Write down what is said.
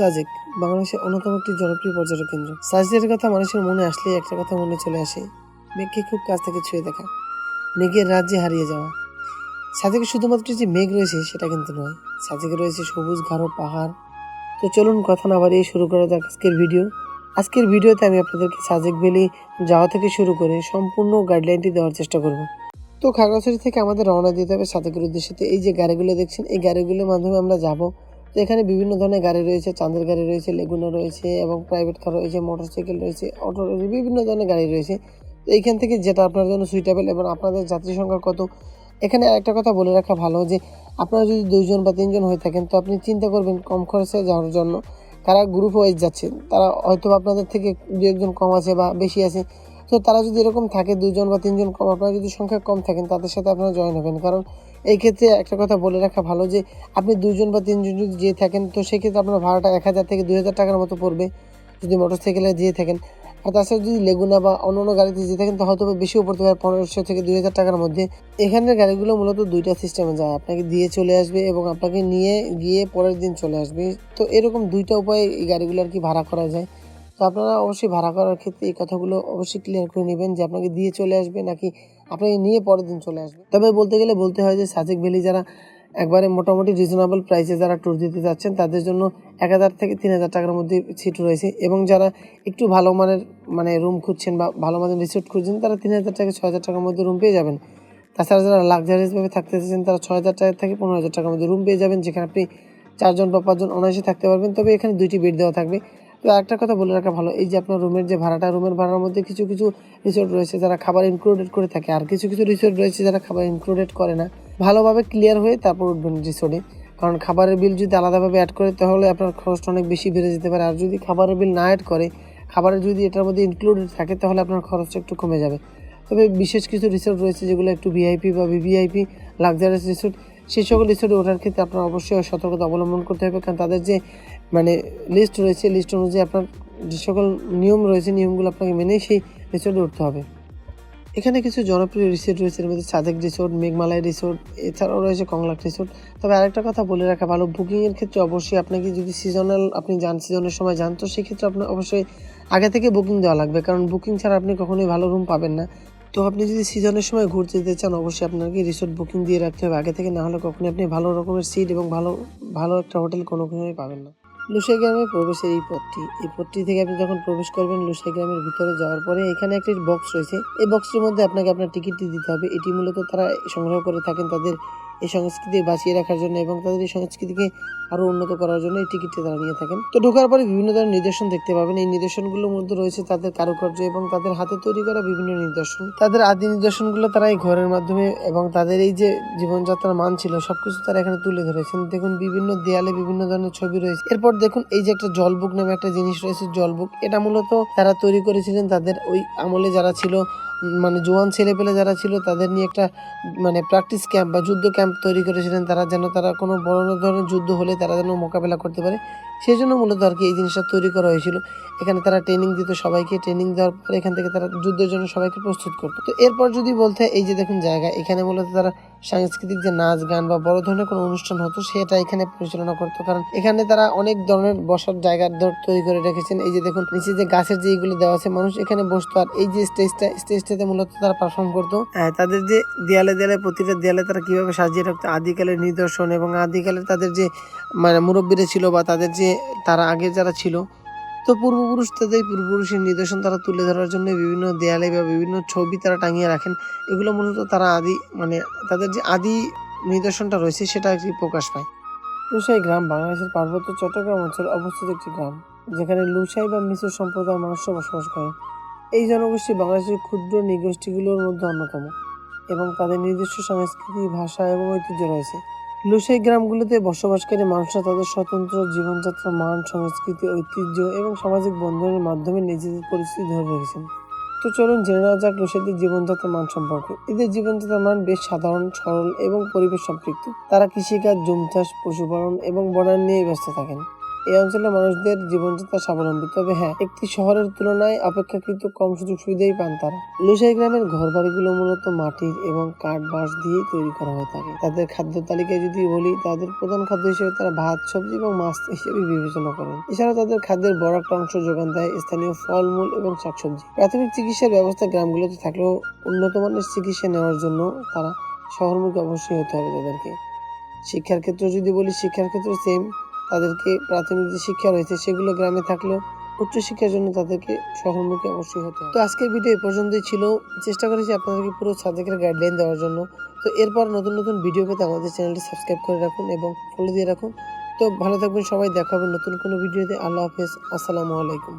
সাজেক, বাংলাদেশের অন্যতম একটি জনপ্রিয় পর্যটক কেন্দ্র। সাজেকের কথা মানুষের মনে আসলেই একটা কথা মনে চলে আসে, মেঘকে খুব কাছ থেকে ছুঁয়ে দেখা, মেঘের রাজ্যে হারিয়ে যাওয়া। সাজেকে শুধুমাত্র যে মেঘ রয়েছে সেটা কিন্তু নয়, সাজেকে রয়েছে সবুজ গাঢ় পাহাড়। তো চলুন কথা না বাড়িয়ে শুরু করা যাক আজকের ভিডিও। আজকের ভিডিওতে আমি আপনাদেরকে সাজেক ভ্যালি যাওয়া থেকে শুরু করে সম্পূর্ণ গাইডলাইনটি দেওয়ার চেষ্টা করব। তো খাগড়াছড়ি থেকে আমাদের রওনা দিতে হবে সাজেকের উদ্দেশ্যে। এই যে গাড়িগুলো দেখছেন, এই গাড়িগুলোর মাধ্যমে আমরা যাব তো এখানে বিভিন্ন ধরনের গাড়ি রয়েছে, চাঁদের গাড়ি রয়েছে লেগুনা রয়েছে এবং প্রাইভেট কার রয়েছে মোটরসাইকেল রয়েছে অটো রয়েছে বিভিন্ন ধরনের গাড়ি রয়েছে। তো এইখান থেকে যেটা আপনার জন্য সুইটেবল এবং আপনাদের যাত্রী সংখ্যা কত? এখানে একটা কথা বলে রাখা ভালো যে, আপনারা যদি দুইজন বা তিনজন হয়ে থাকেন, তো আপনি চিন্তা করবেন কম খরচে যাওয়ার জন্য। তারা গ্রুপ ওয়াইজ যাচ্ছেন তারা হয়তো আপনাদের থেকে দু একজন কম আছে বা বেশি আছে তো তারা যদি এরকম থাকে দুজন বা তিনজন কম আপনারা যদি সংখ্যা কম থাকেন, তাদের সাথে আপনারা জয়েন হবেন। কারণ এই ক্ষেত্রে একটা কথা বলে রাখা ভালো যে, আপনি দুজন বা তিনজন যদি যেয়ে থাকেন, তো সেক্ষেত্রে আপনার ভাড়াটা এক হাজার থেকে দুই হাজার টাকার মতো পড়বে যদি মোটর সাইকেলে যেয়ে থাকেন। আর তাছাড়া যদি লেগুনা বা অন্য অন্য গাড়িতে যেয়ে থাকেন, তো হয়তো বেশিও পড়তে পারে, পনেরোশো থেকে দুই হাজার টাকার মধ্যে। এখানের গাড়িগুলো মূলত দুইটা সিস্টেমে যায়। আপনাকে দিয়ে চলে আসবে এবং আপনাকে নিয়ে গিয়ে পরের দিন চলে আসবে। তো এরকম দুইটা উপায়ে এই গাড়িগুলো আর কি ভাড়া করা যায়। তো আপনারা অবশ্যই ভাড়া করার ক্ষেত্রে এই কথাগুলো অবশ্যই ক্লিয়ার করে নেবেন যে আপনাকে দিয়ে চলে আসবে নাকি আপনাকে নিয়ে পরের দিন চলে আসবে। তবে বলতে গেলে বলতে হয় যে সাজেক ভ্যালি যারা একবারে মোটামুটি রিজনেবল প্রাইসে যারা ট্যুর দিতে যাচ্ছেন, তাদের জন্য এক হাজার থেকে তিন হাজার টাকার মধ্যে সিট রয়েছে এবং যারা একটু ভালো মানের মানে রুম খুঁজছেন বা ভালো মানের রিসোর্ট খুঁজছেন, তারা তিন হাজার টাকা ছয় হাজার টাকার মধ্যে রুম পেয়ে যাবেন। তাছাড়া যারা লাক্সারিয়াসভাবে থাকতে চাইছেন তারা ছয় হাজার টাকা থেকে পনেরো হাজার টাকার মধ্যে রুম পেয়ে যাবেন, যেখানে আপনি চারজন বা পাঁচজন অনায়াসে থাকতে পারবেন। তবে এখানে দুইটি বেড দেওয়া থাকবে। তো একটা কথা বলে রাখা ভালো, এই যে আপনার রুমের যে ভাড়াটা, রুমের ভাড়ার মধ্যে কিছু কিছু রিসোর্ট রয়েছে যারা খাবার ইনক্লুডেড করে থাকে, আর কিছু কিছু রিসোর্ট রয়েছে যারা খাবার ইনক্লুডেড করে না। ভালোভাবে ক্লিয়ার হয়ে তারপর উঠবেন রিসোর্টে কারণ খাবারের বিল যদি আলাদাভাবে অ্যাড করে, তাহলে আপনার খরচটা অনেক বেশি বেড়ে যেতে পারে। আর যদি খাবারের বিল না অ্যাড করে খাবারের যদি এটার মধ্যে ইনক্লুডেড থাকে, তাহলে আপনার খরচটা একটু কমে যাবে। তবে বিশেষ কিছু রিসোর্ট রয়েছে যেগুলো একটু ভিআইপি বা ভিভিআইপি লাক্সারিয়াস রিসোর্ট সেই সকল রিসোর্টে ওঠার ক্ষেত্রে আপনার অবশ্যই সতর্কতা অবলম্বন করতে হবে। কারণ তাদের যে মানে লিস্ট রয়েছে লিস্ট অনুযায়ী আপনার যে সকল নিয়ম রয়েছে, নিয়মগুলো আপনাকে মেনেই সেই রিসোর্টে উঠতে হবে। এখানে কিছু জনপ্রিয় রিসোর্ট রয়েছে, এর মধ্যে সাজেক রিসোর্ট মেঘমালাই রিসোর্ট এছাড়াও রয়েছে কংলাক রিসোর্ট তবে আরেকটা কথা বলে রাখা ভালো বুকিংয়ের ক্ষেত্রে অবশ্যই আপনাকে যদি সিজনাল আপনি যান সিজনের সময় যান, তো সেক্ষেত্রে আপনার অবশ্যই আগে থেকে বুকিং দেওয়া লাগবে। কারণ বুকিং ছাড়া আপনি কখনোই ভালো রুম পাবেন না। তো আপনি যদি সিজনের সময় ঘুরতে যেতে চান, অবশ্যই আপনাকে রিসোর্ট বুকিং দিয়ে রাখতে হবে। আগে থেকে না হলে কখনোই আপনি ভালো রকমের সিট এবং ভালো ভালো একটা হোটেল কোনো কোনোভাবেই পাবেন না। লুসাই গ্রামে প্রবেশের এই পথটি এই পথটি থেকে আপনি যখন প্রবেশ করবেন লুসাই গ্রামের ভিতরে যাওয়ার পরে এখানে একটি বক্স রয়েছে। এই বক্সটির মধ্যে আপনাকে আপনার টিকিটটি দিতে হবে। এটি মূলত তারা সংগ্রহ করে থাকেন তাদের এই সংস্কৃতি বাঁচিয়ে রাখার জন্য এবং তাদের এই সংস্কৃতিকে আরও উন্নত করার জন্য এই টিকিটটি তারা নিয়ে থাকেন। তো ঢোকার পরে বিভিন্ন ধরনের নিদর্শন দেখতে পাবেন। এই নিদর্শনগুলোর মধ্যে রয়েছে তাদের কারুকার্য এবং তাদের হাতে তৈরি করা বিভিন্ন নিদর্শন। তাদের আদি নিদর্শনগুলো তারা এই ঘরের মাধ্যমে এবং তাদের এই যে জীবনযাত্রার মান ছিল, সবকিছু তারা এখানে তুলে ধরেছেন। দেখুন, বিভিন্ন দেয়ালে বিভিন্ন ধরনের ছবি রয়েছে। এরপর দেখুন, এই যে একটা জলবুক নামে একটা জিনিস রয়েছে, জলবুক। এটা মূলত তারা তৈরি করেছিলেন তাদের ওই আমলে যারা ছিল মানে জোয়ান ছেলেপেলে যারা ছিল, তাদের নিয়ে একটা মানে প্র্যাকটিস ক্যাম্প বা যুদ্ধ ক্যাম্প তৈরি করেছিলেন তারা, যেন তারা কোনো বড় ধরনের যুদ্ধ হলে তারা যেন মোকাবেলা করতে পারে। সেই জন্য মূলত আর কি এই জিনিসটা তৈরি করা হয়েছিল। এখানে তারা ট্রেনিং দিত সবাইকে ট্রেনিং দেওয়ার পর এখান থেকে তারা যুদ্ধের জন্য সবাইকে প্রস্তুত করতো। তো এরপর যদি বলতে, এই যে দেখুন জায়গা, এখানে মূলত তারা সাংস্কৃতিক যে নাচ গান বা বড় ধরনের কোনো অনুষ্ঠান হতো, সেটা এখানে পরিচালনা করতো। কারণ এখানে তারা অনেক ধরনের বসার জায়গার ধর- তৈরি করে রেখেছেন। এই যে দেখুন, নিচে যে গাছের যে এইগুলো দেওয়া আছে, মানুষ এখানে বসতো। আর এই যে স্টেজটা স্টেজটাতে মূলত তারা পারফর্ম করতো। হ্যাঁ, তাদের যে দেয়ালে দেয়ালে প্রতিটা দেয়ালে তারা কীভাবে সাজিয়ে রাখতো আদিকালের নিদর্শন এবং আদিকালের তাদের যে মানে মুরব্বীরা ছিল বা তাদের যে তারা আগে যারা ছিল তো পূর্বপুরুষ তাদের পূর্বপুরুষের নিদর্শন তারা তুলে ধরার জন্য বিভিন্ন দেয়ালে বা বিভিন্ন ছবি তারা টাঙিয়ে রাখেন। এগুলো মূলত তারা আদি মানে তাদের যে আদি নিদর্শনটা রয়েছে সেটা কি প্রকাশ পায়। লুসাই গ্রাম বাংলাদেশের পার্বত্য চট্টগ্রাম অঞ্চলে অবস্থিত একটি গ্রাম যেখানে লুসাই বা মিশ্র সম্প্রদায়ের মানুষ বসবাস করে। এই জনগোষ্ঠী বাংলাদেশের ক্ষুদ্র নৃগোষ্ঠীগুলোর মধ্যে অন্যতম এবং তাদের নিজস্ব সংস্কৃতি ভাষা এবং ঐতিহ্য রয়েছে। লুসাই গ্রামগুলোতে বসবাসকারী মানুষরা তাদের স্বতন্ত্র জীবনযাত্রা মান, সংস্কৃতি, ঐতিহ্য এবং সামাজিক বন্ধনের মাধ্যমে নিজেদের পরিস্থিতি ধরে রেখেছেন। তো চলুন জেনে নেওয়া যাক লুসাইদের জীবনযাত্রার মান সম্পর্কে। এদের জীবনযাত্রার মান বেশ সাধারণ, সরল এবং পরিবেশ সম্পৃক্ত। তারা কৃষিকাজ, জুম চাষ, পশুপালন এবং বনায়ন নিয়ে ব্যস্ত থাকেন। এই অঞ্চলের মানুষদের জীবনযাত্রা স্বাবলম্বী। তবে হ্যাঁ একটি শহরের তুলনায় অপেক্ষাকৃত কম সুযোগ সুবিধাই পান তারা। লুসাই গ্রামের ঘর বাড়িগুলো মূলত মাটির এবং কাঠ বাঁশ দিয়ে তৈরি করা হয়ে থাকে। তাদের খাদ্য তালিকায় যদি বলি, তাদের প্রধান খাদ্য হিসেবে তারা ভাত, সবজি এবং মাছ হিসেবে বিবেচনা করেন। এছাড়া তাদের খাদ্যের বড় একটা অংশ যোগান দেয় স্থানীয় ফলমূল এবং শাকসবজি। প্রাথমিক চিকিৎসার ব্যবস্থা গ্রামগুলোতে থাকলেও উন্নত মানের চিকিৎসা নেওয়ার জন্য তারা শহরমুখী অবশ্যই হতে হবে তাদেরকে। শিক্ষার ক্ষেত্রে যদি বলি, শিক্ষার ক্ষেত্রে সেম তাদেরকে প্রাথমিক যে শিক্ষা রয়েছে সেগুলো গ্রামে থাকলেও উচ্চশিক্ষার জন্য তাদেরকে শহরমুখী অবশ্যই হতো তো আজকের ভিডিও এ পর্যন্তই ছিল। চেষ্টা করেছি আপনাদেরকে পুরো সাবজেক্টের গাইডলাইন দেওয়ার জন্য। তো এরপর নতুন নতুন ভিডিও পেতে আমাদের চ্যানেলটি সাবস্ক্রাইব করে রাখুন এবং ফলো দিয়ে রাখুন। তো ভালো থাকবেন সবাই। দেখা হবে নতুন কোনো ভিডিওতে আল্লাহ হাফেজ। আসসালামু আলাইকুম।